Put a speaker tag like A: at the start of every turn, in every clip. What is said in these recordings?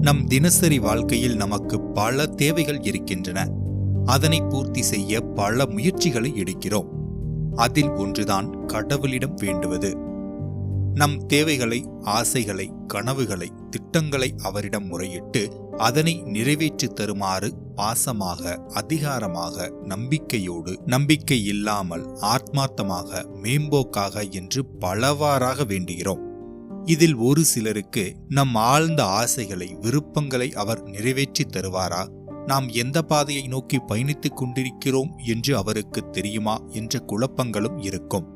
A: நம் தினசரி வாழ்க்கையில் நமக்கு பல தேவைகள் இருக்கின்றன. அதனை பூர்த்தி செய்ய பல முயற்சிகளை எடுக்கிறோம். அதில் ஒன்றுதான் கடவுளிடம் வேண்டுவது. நம் தேவைகளை ஆசைகளை கனவுகளை திட்டங்களை அவரிடம் முறையிட்டு அதனை நிறைவேற்றி தருமாறு பாசமாக அதிகாரமாக நம்பிக்கையோடு நம்பிக்கை இல்லாமல் ஆத்மார்த்தமாக மேம்போக்காக என்று பலவாறாக வேண்டுகிறோம். இதில் ஒரு சிலருக்கு நம் ஆழ்ந்த ஆசைகளை விருப்பங்களை அவர் நிறைவேற்றி தருவாரா? நாம் எந்த பாதையை நோக்கி பயணித்துக் கொண்டிருக்கிறோம் என்று அவருக்கு தெரியுமா என்ற குழப்பங்களும் இருக்கும்.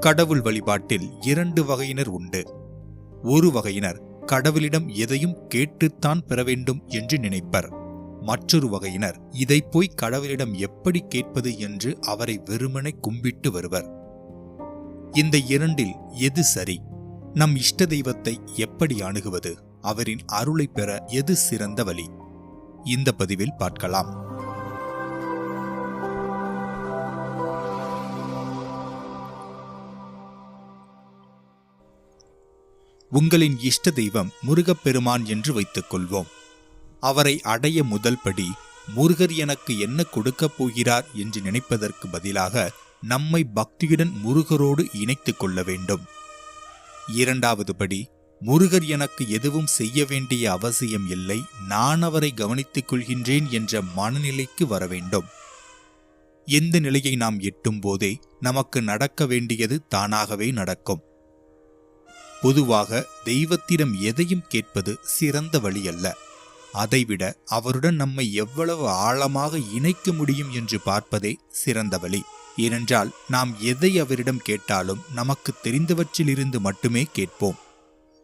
A: கடவுள் வழிபாட்டில் இரண்டு வகையினர் உண்டு. ஒரு வகையினர் கடவுளிடம் எதையும் கேட்டுத்தான் பெற வேண்டும் என்று நினைப்பர். மற்றொரு வகையினர் இதை போய் கடவுளிடம் எப்படி கேட்பது என்று அவரை வெறுமனை கும்பிட்டு வருவர். இந்த இரண்டில் எது சரி? நம் இஷ்ட தெய்வத்தை எப்படி அணுகுவது? அவரின் அருளை பெற எது சிறந்த வழி? இந்த பதிவில் பார்க்கலாம். உங்களின் இஷ்ட தெய்வம் முருகப்பெருமான் என்று வைத்துக் கொள்வோம். அவரை அடைய முதல் படி முருகர் எனக்கு என்ன கொடுக்கப் போகிறார் என்று நினைப்பதற்கு பதிலாக நம்மை பக்தியுடன் முருகரோடு இணைத்துக் கொள்ள வேண்டும். இரண்டாவது படி முருகர் எனக்கு எதுவும் செய்ய வேண்டிய அவசியம் இல்லை நான் அவரை கவனித்துக் கொள்கின்றேன் என்ற மனநிலைக்கு வர வேண்டும். எந்த நிலையை நாம் எட்டும் போதே நமக்கு நடக்க வேண்டியது தானாகவே நடக்கும். பொதுவாக தெய்வத்திடம் எதையும் கேட்பது சிறந்த வழி அல்ல. அதைவிட அவருடன் நம்மை எவ்வளவு ஆழமாக இணைக்க முடியும் என்று பார்ப்பதே சிறந்த வழி. ஏனென்றால் நாம் எதை அவரிடம் கேட்டாலும் நமக்கு தெரிந்தவற்றிலிருந்து மட்டுமே கேட்போம்.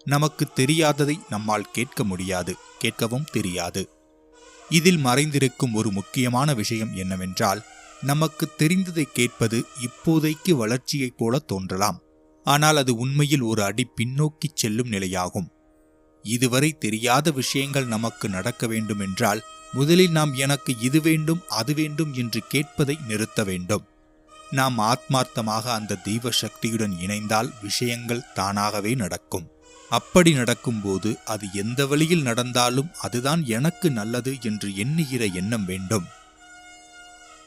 A: நமக்கு தெரியாததை நம்மால் கேட்க முடியாது கேட்கவும் தெரியாது. இதில் மறைந்திருக்கும் ஒரு முக்கியமான விஷயம் என்னவென்றால் நமக்கு தெரிந்ததை கேட்பது இப்போதைக்கு வளர்ச்சியைப் போல தோன்றலாம். ஆனால் அது உண்மையில் ஒரு அடி பின்னோக்கி செல்லும் நிலையாகும். இதுவரை தெரியாத விஷயங்கள் நமக்கு நடக்க வேண்டுமென்றால் முதலில் நாம் எனக்கு இது வேண்டும் அது வேண்டும் என்று கேட்பதை நிறுத்த வேண்டும். நாம் ஆத்மார்த்தமாக அந்த தெய்வ சக்தியுடன் இணைந்தால் விஷயங்கள் தானாகவே நடக்கும். அப்படி நடக்கும்போது அது எந்த வழியில் நடந்தாலும் அதுதான் எனக்கு நல்லது என்று எண்ணுகிற எண்ணம் வேண்டும்.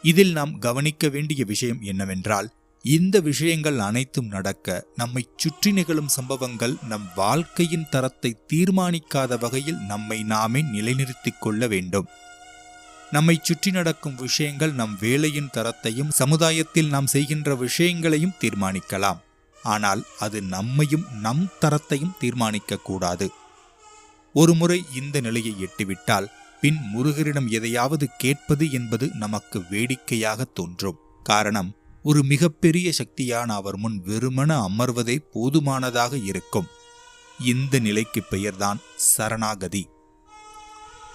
A: இதில் நாம் கவனிக்க வேண்டிய விஷயம் என்னவென்றால் இந்த விஷயங்கள் அனைத்தும் நடக்க நம்மை சுற்றி நிகழும் சம்பவங்கள் நம் வாழ்க்கையின் தரத்தை தீர்மானிக்காத வகையில் நம்மை நாமே நிலைநிறுத்திக் கொள்ள வேண்டும். நம்மை சுற்றி நடக்கும் விஷயங்கள் நம் வேலையின் தரத்தையும் சமுதாயத்தில் நாம் செய்கின்ற விஷயங்களையும் தீர்மானிக்கலாம். ஆனால் அது நம்மையும் நம் தரத்தையும் தீர்மானிக்க கூடாது. ஒருமுறை இந்த நிலையை எட்டிவிட்டால் பின் முருகரிடம் எதையாவது கேட்பது என்பது நமக்கு வேடிக்கையாக தோன்றும். காரணம் ஒரு மிகப்பெரிய சக்தியான அவர் முன் வெறுமன அமர்வதே போதுமானதாக இருக்கும். இந்த நிலைக்கு பெயர்தான் சரணாகதி.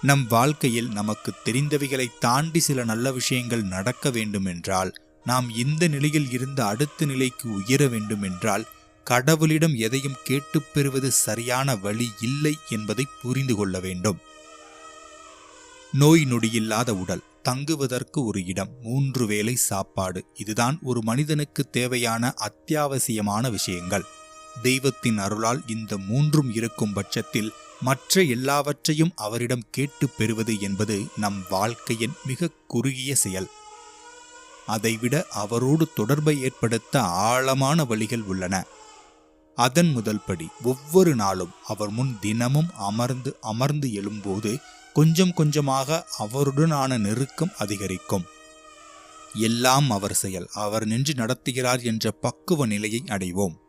A: நம் வாழ்க்கையில் நமக்கு தெரிந்தவைகளை தாண்டி சில நல்ல விஷயங்கள் நடக்க வேண்டுமென்றால் நாம் இந்த நிலையில் இருந்து அடுத்த நிலைக்கு உயர வேண்டுமென்றால் கடவுளிடம் எதையும் கேட்டுப் பெறுவது சரியான வழி இல்லை என்பதை புரிந்து கொள்ள வேண்டும். நோய் நொடியில்லாத உடல் தங்குவதற்கு ஒரு இடம் மூன்று வேளை சாப்பாடு இதுதான் ஒரு மனிதனுக்கு தேவையான அத்தியாவசியமான விஷயங்கள். தெய்வத்தின் அருளால் இந்த மூன்றும் இருக்கும் பட்சத்தில் மற்ற எல்லாவற்றையும் அவரிடம் கேட்டு பெறுவது என்பது நம் வாழ்க்கையின் மிக குறுகிய செயல். அதைவிட அவரோடு தொடர்பை ஏற்படுத்த ஆழமான வழிகள் உள்ளன. அதன் முதல் படி ஒவ்வொரு நாளும் அவர் முன் தினமும் அமர்ந்து அமர்ந்து எழும்போது கொஞ்சம் கொஞ்சமாக அவருடனான நெருக்கம் அதிகரிக்கும். எல்லாம் அவர் செயல். அவர் நின்று நடத்துகிறார் என்ற பக்குவ நிலையை அடைவோம்.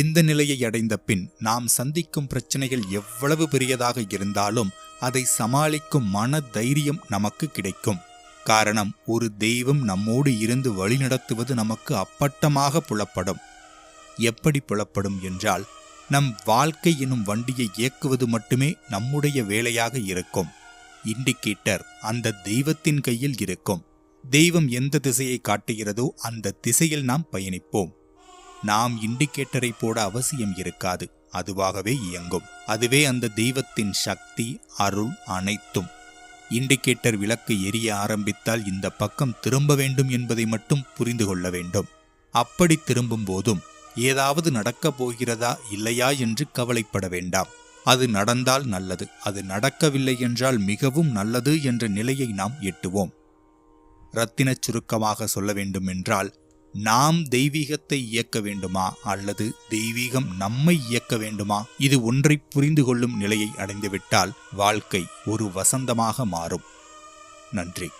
A: இந்த நிலையை அடைந்த பின் நாம் சந்திக்கும் பிரச்சனைகள் எவ்வளவு பெரியதாக இருந்தாலும் அதை சமாளிக்கும் மன தைரியம் நமக்கு கிடைக்கும். காரணம் ஒரு தெய்வம் நம்மோடு இருந்து வழிநடத்துவது நமக்கு அப்பட்டமாக புலப்படும். எப்படி புலப்படும் என்றால் நம் வாழ்க்கை எனும் வண்டியை இயக்குவது மட்டுமே நம்முடைய வேலையாக இருக்கும். இண்டிகேட்டர் அந்த தெய்வத்தின் கையில் இருக்கும். தெய்வம் எந்த திசையை காட்டுகிறதோ அந்த திசையில் நாம் பயணிப்போம். நாம் இண்டிகேட்டரை போட அவசியம் இருக்காது அதுவாகவே இயங்கும். அதுவே அந்த தெய்வத்தின் சக்தி அருள் அனைத்தும். இண்டிகேட்டர் விளக்கு எரிய ஆரம்பித்தால் இந்த பக்கம் திரும்ப வேண்டும் என்பதை மட்டும் புரிந்து கொள்ள வேண்டும். அப்படி திரும்பும் போதும் ஏதாவது நடக்கப் போகிறதா இல்லையா என்று கவலைப்பட வேண்டாம். அது நடந்தால் நல்லது அது நடக்கவில்லை என்றால் மிகவும் நல்லது என்ற நிலையை நாம் எட்டுவோம். ரத்தினச் சுருக்கமாக சொல்ல வேண்டுமென்றால் நாம் தெய்வீகத்தை இயக்க வேண்டுமா அல்லது தெய்வீகம் நம்மை இயக்க வேண்டுமா? இது ஒன்றை புரிந்து கொள்ளும் நிலையை அடைந்துவிட்டால் வாழ்க்கை ஒரு வசந்தமாக மாறும். நன்றி.